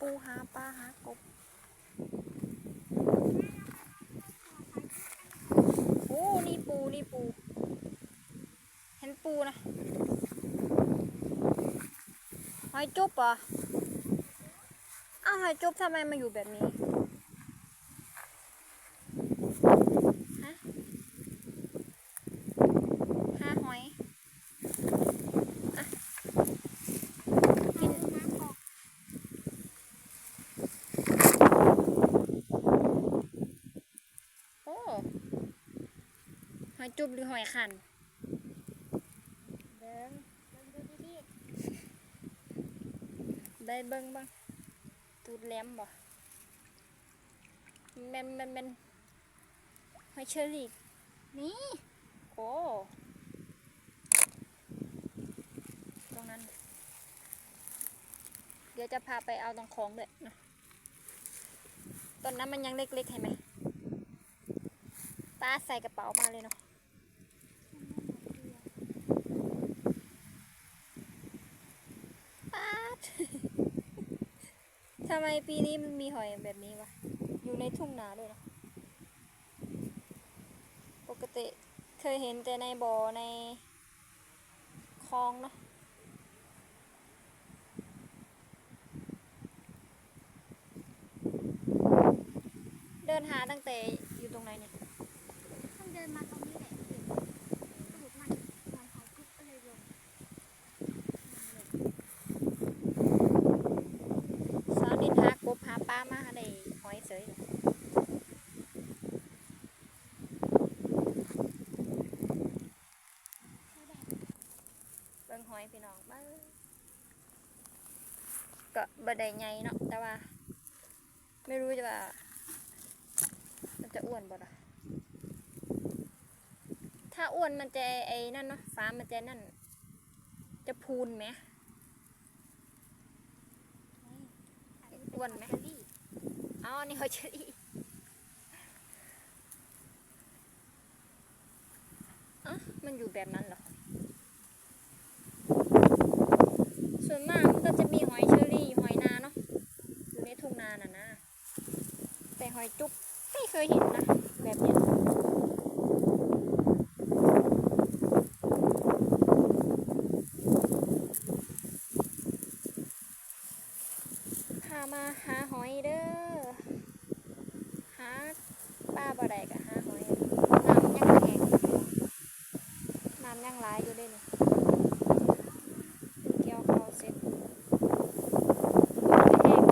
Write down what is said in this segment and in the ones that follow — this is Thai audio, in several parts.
ปูหาปลาหากบ โอ้นี่ปูนี่ปู เห็นปูนะหอยจุ๊บเหรออ้าวหอยจุ๊บทำไมมาอยู่แบบนี้ ฮะหาหอย อะ กิน โอ้ ห อยจุ๊บหรือหอยขันเดินเดินดูดีได้เบิ้งบ้างตูดแหลมบ่แมนแมนแมนหอยเชอรี่นี่โอ้ตรงนั้น เดี๋ยวจะพาไปเอาตรงของด้วยนะตอนนั้นมันยังเล็กๆเห็นไหมป้าใส่กระเป๋ามาเลยเนาะป้าด ทำไมปีนี้มันมีหอยแบบนี้วะ อยู่ในทุ่งนาด้วยนะ ปกติเคยเห็นแต่ในบ่อในคลองเนาะ เดินหาตั้งแต่อยู่ตรงไหนเนี่ย ต้องเดินมาตรงนี้แหละเห็นสรุปมันมันหายปุ๊บก็เลยลง สาวดินหากบหาปลามาหาได้หอ ยเบิ่งหอยพี่น้องบ้งก็บ่ได้ใหญ่เนาะแต่ว่า ไม่รู้จะว่า มันจะอ้วนบ่ล่ะถ้าอ้วนมันจะไอ้นั่นเนาะฟ้ามันจะนั่น จะพูนไหมอ้วนไหม เชอรี่อ๋อนี่หอยเชอรี่อะมันอยู่แบบนั้นเหรอ ส่วนมากมันก็จะมีหอยเชอรี่หอยนาเนาะอยู่ในทุ่งนาน่ะนะ แต่หอยจุ๊บไม่เคยเห็นนะ แบบเนี้ยพามาหาหอยเด้อ หาป้าบ่ได้กะหาหอย น้ำยังแข็งน้ำยังหลายอยู่เด้นี่เกี่ยวเขาวเสร็จแห้ง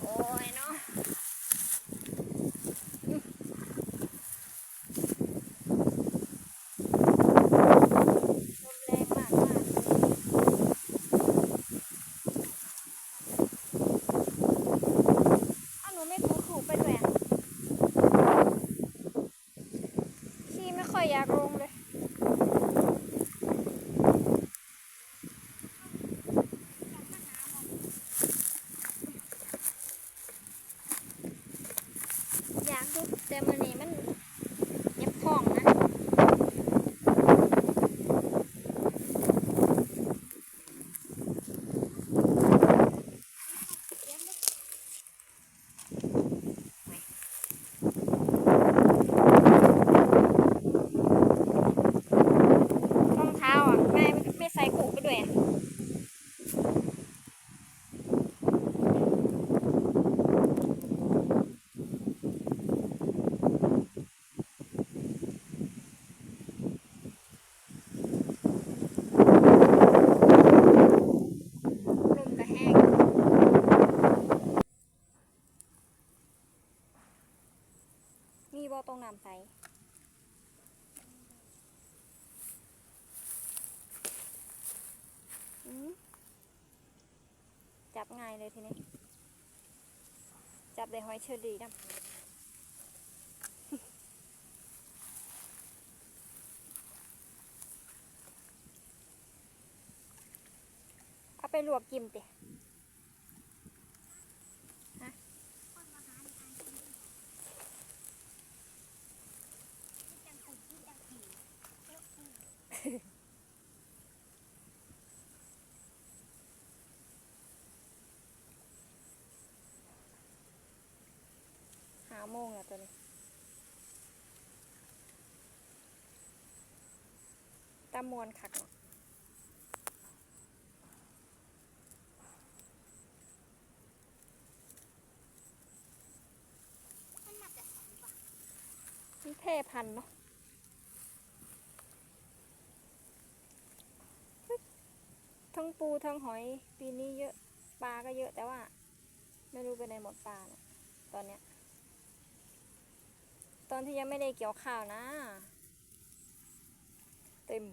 โอ้ยเนาะ ลมแรงมากมากอ้าวหนูไม่ถูถูไปด้วยอะขี้ไม่ ค่อยอยากลงเลยอยากดูแต่มันนี่มันเจ็บท้องนะ รองเท้าอะแม่ไม่ใส่กุไปด้วยอะลมก็แห้งมีบ่ตรงน้ำใส อืม จับง่ายเลยทีนี้ จับได้หอยเชอรี่นะเอาไปลวกกิมติ หาโมงแล้วตัวนี้ตามวนคักเนาะนมาจากไหนวะมันแพร่พันเนาะทั้งปูทั้งหอยปีนี้เยอะปลาก็เยอะแต่ว่า ไม่รู้ไปไหนหมดปลาเนะตอนเนี้ย อนที่ยังไม่ได้เกี่ยวข้าวนะ เต็ม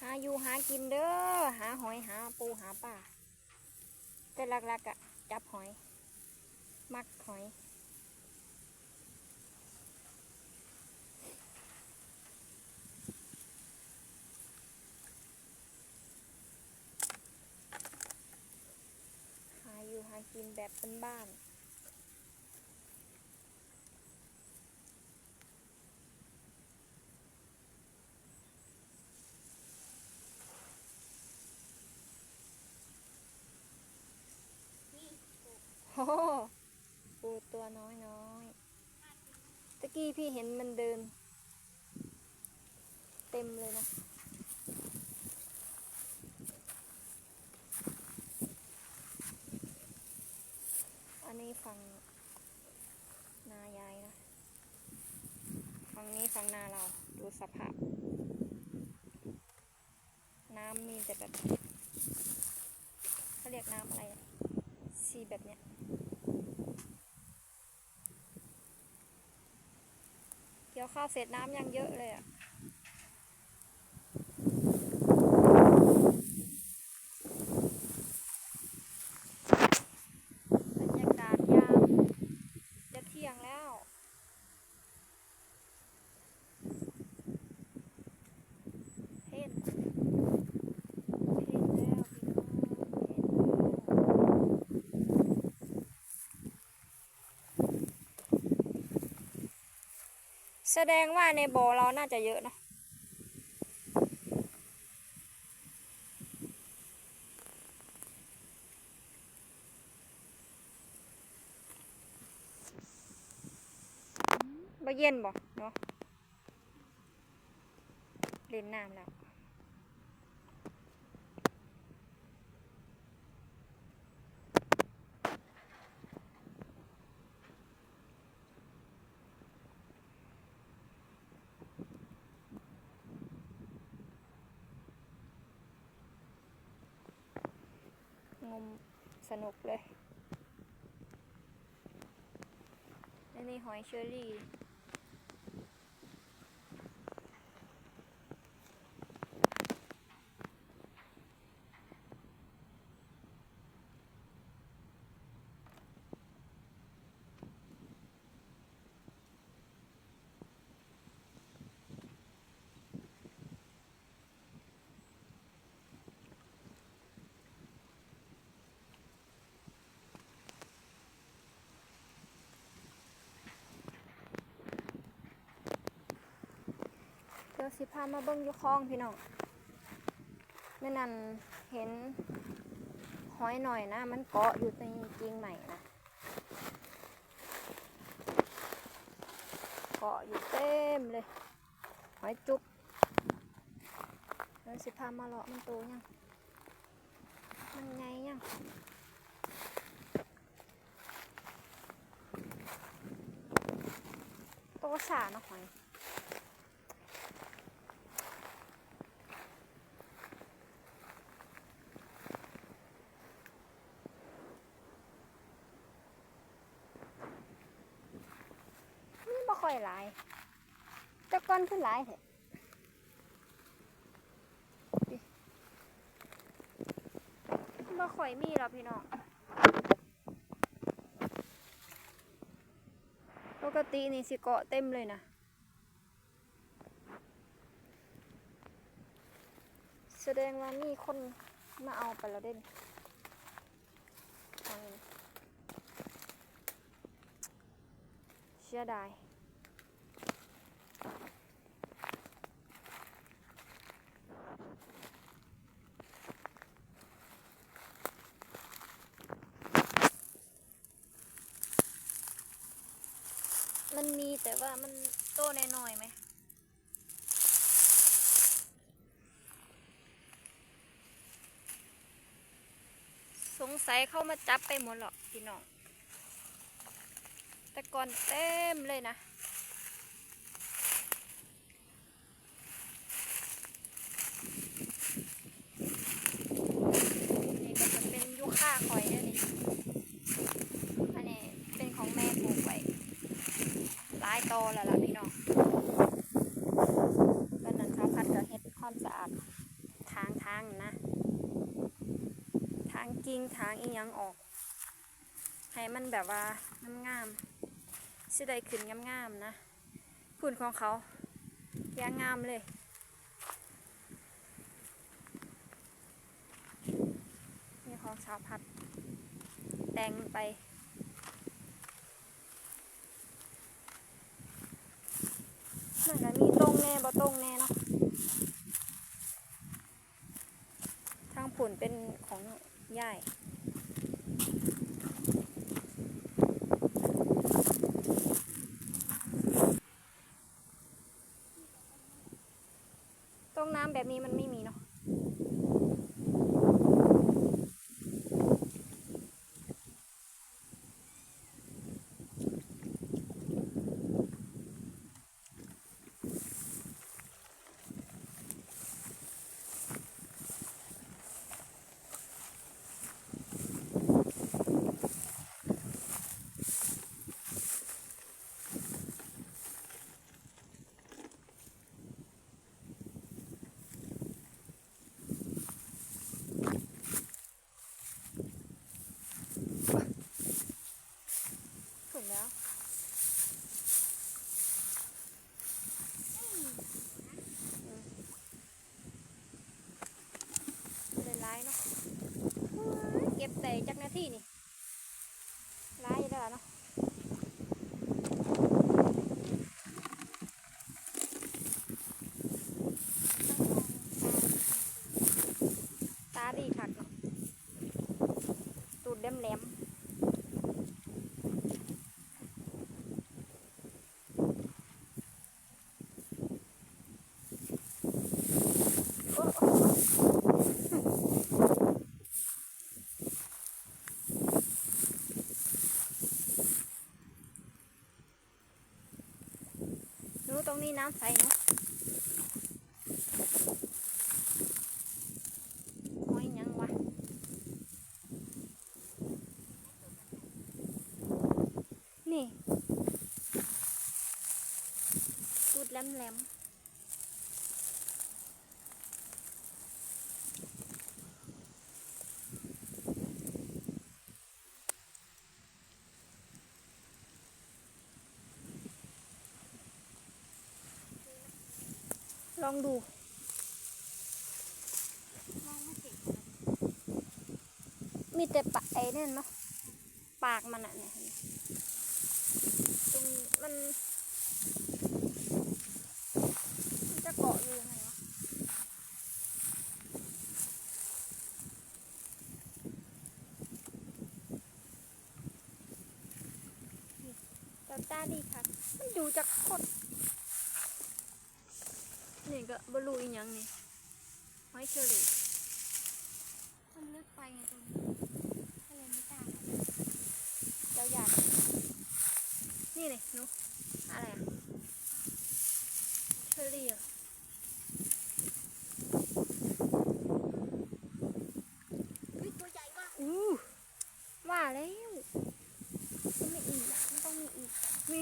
หาอยู่หากินเด้อหาหอยหาปูหาปลาแต่หลักๆอะจับหอย มักหอย หาอยู่หา กินแบบเป็นบ้านนี่ปูโอ้โหปูตัวน้อยน้อยๆตะกี้พี่เห็นมันเดิน เต็มเลยนะ นี้ฝั่งนายายนะ ฝั่งนี้ฝั่งนาเรา ดูสภาพ น้ำมีแต่แบบเขาเรียกน้ำอะไรสีแบบเนี้ยเกี่ยวข้าวเสร็จน้ำยังเยอะเลยอะบรรยากาศยามจะเที่ยงแล้ว เพ่นเพ่นแล้วพี่น้องเพ่นแล้ว แสดงว่าในบ่อเราน่าจะเยอะเนะบ่เย็นบ่เนาะเล่นน้ำแล้วุมสนุกเลยและนี่หอยเชอรี่ ดี๋ยวสิพามาเบิ้งอยู่คลองพี่น้องแม่นันเห็นหอยหน่อยนะ มันเกาะอยู่ในกิ่งใหม่นะเกาะอยู่เต็มเลย หอยจุ๊บเดี๋ยวสิพามาเลาะมันโตยังมันไงยังโตสาเนาะหอย นี่บ่ ค่อยหลายต่ก่อนขึ้นหลายแท้ดิบ่ค่อยมีแล้วพี่น้อง ปกตินี่สิเกาะเต็มเลยนะ แสดงว่ามีคนมาเอาไปแล้วเด่นเอาเลยเชื่อได้มันมี แต่ว่ามันโตน้อยไหมสงสัยเข้ามาจับไปหมดหรอกพี่น้อง แต่ก่อนเต็มเลยนะ นี่ก็จะเป็นยุค่าคอยเด้อนี่ อันนี้เป็นของแม่ปลูกไว้หลายโตแล้วล่ะพี่น้องวันนั้นเขาพัดก็เฮ็ดความสะอาดทางทางนะ ทางกิ่งทางอีหยังออก ให้มันแบบว่างามๆสิได้ขึ้นงามๆนะพุ่นของเขายางงามเลยนี่ของสาวพัด แต่งไป มันก็มีตรงแน่บ่ตรงแน่เนาะ ทาง ผุนเป็นของยายตรงน้ำแบบนี้มันไม่มี เลยร้ายเนาะเก็บแต่จากหน้าที่นี่ร้ายอยู่แล้วล่ะเนาะตาดีคักเนาะตูดแหลมๆ โอ้โอ้ห นูตรงนี้น้ำใสเนาะหอยยังวะนี่ตูดแหลมๆ ลองดูมองไม่เห็นมีแต่ปะไอ้นั่นเนาะปากมันอะเนี่ยตรงมัน มันจะเกาะอยู่ยังไงวะนี่เจ้าตาดีค่ะ มันอยู่จากคด นี่ก็บรูอีหยังนี่หอยเชอรี่มันลึกไปไงตรงนี้ก็เลยไม่กล้ามาเจ้าอยากนี่เลยหนูอะไรอะเชอรี่อเฮ้ยตัวใหญ่ว่ะอู้ว่าแล้วมันไม่อีกต้องมีอีกมี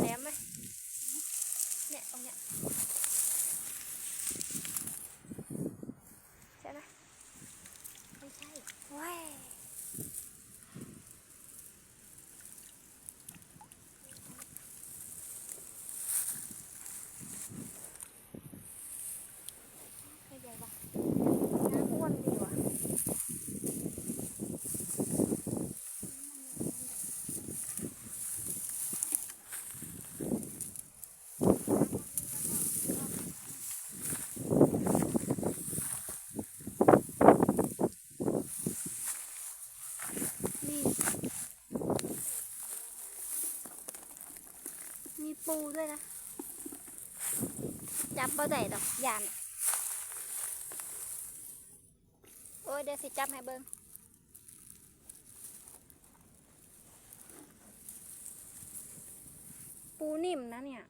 แหลมๆไหมเนี่ยตรงเนี้ยใช่ไหม ไม่ใช่ ว้าย บ่ได้ดอกยานโอ้ยเดี๋ยวสิจับให้เบิ้งปูนิ่มนะเนี่ย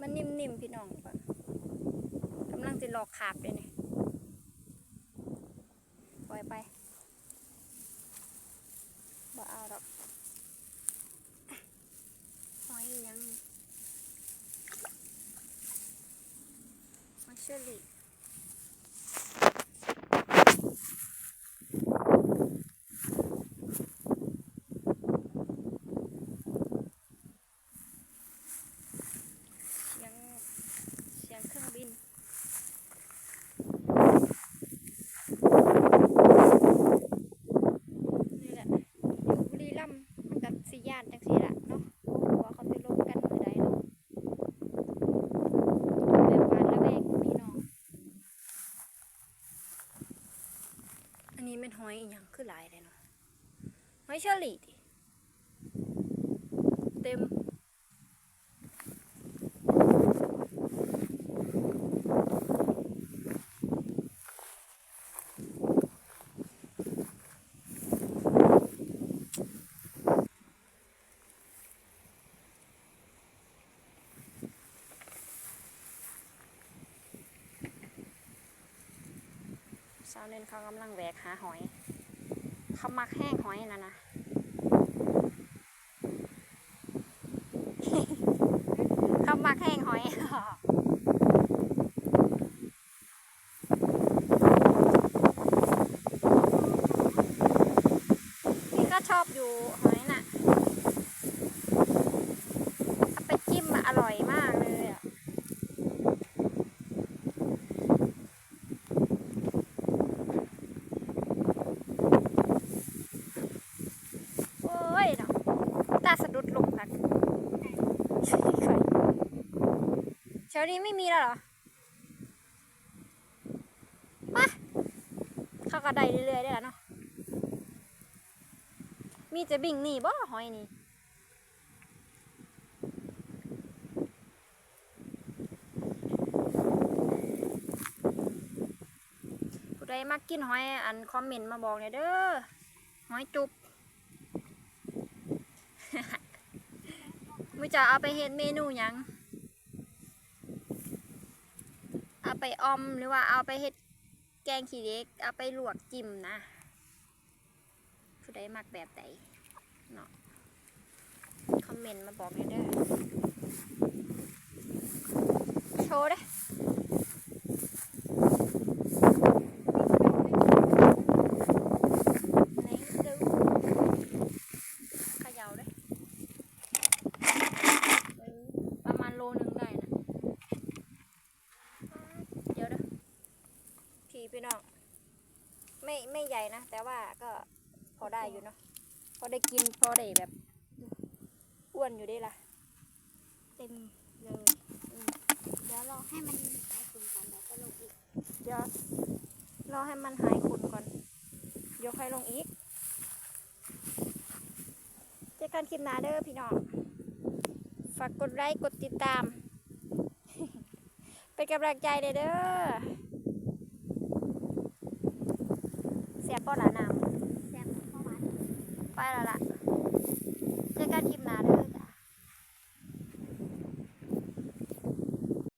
มันนิ่มๆพี่น้องก่อนกำลังจะหลอกขาบเลยเนี่ยปล่อยไปบ่เอาดอกอะหอยอีหยังหอยเชอรี่เสียงเสียงเครื่องบิน นี่แหละอยู่บุรีรัมย์มันกับสีย่านจังสีละเนาะว่าเขาจะลงกันมือใดเนาะแบบหวานระแวงพี่น้อง อันนี้เป็นหอ ยังคือหลายเลยเนาะหอยเชอรี่ดิเต็มสาวเน้นเขากำลังแหวกหาหอย เขามักแห้งหอยนะนะ เขามักแห้งหอย พี่ก็ชอบอยู่หอยน่ะเอาไปจิ้มอะอร่อยมากเลยอะ โอ้ยเนาะตาสะดุดลงกันเช้านี้ไม่มีแล้วเหรอมาเข้ากระไดเรื่อยๆได้แล้วเนาะ มีจะบิ่งหนี่บ่หอยนี่ผู้ใดมักกินหอยอันคอมเมนต์มาบอกเนี่ยเด้อ หอยจุบ มุจะเอาไปเฮ็ดเมนูหยังเอาไปออมหรือว่าเอาไปเฮ็ดแกงขี้เล็ก เอาไปลวกจิ้มนะผู้ใดมักแบบใดเนาะคอมเมนต์มาบอกได้เด้อโชว์เด้อไหนดูเขย่าเด้อ ประมาณโลนึงได้นะ เดี๋ยวเด้อขี่พี่น้อง ไม่ไม่ใหญ่นะ แต่ว่าก็พอได้อยู่เนาะ พอได้กินพอได้แบบอ้วนอยู่ได้ล่ะเต็มเลยเดี๋ยวรอให้มันหายฝุ่นก่อนเดี๋ยวก็ลงอีกเดี๋ยวรอให้มันหายขุ่นก่อนยกให้ลงอีกเจอกันคลิปหน้าเด้อพี่น้องฝากกดไลค์กดติดตาม เป็นกำลังใจเด้อเด้อเสียป้อหลานามแซ่บเข้ามา ไปแล้วล่ะ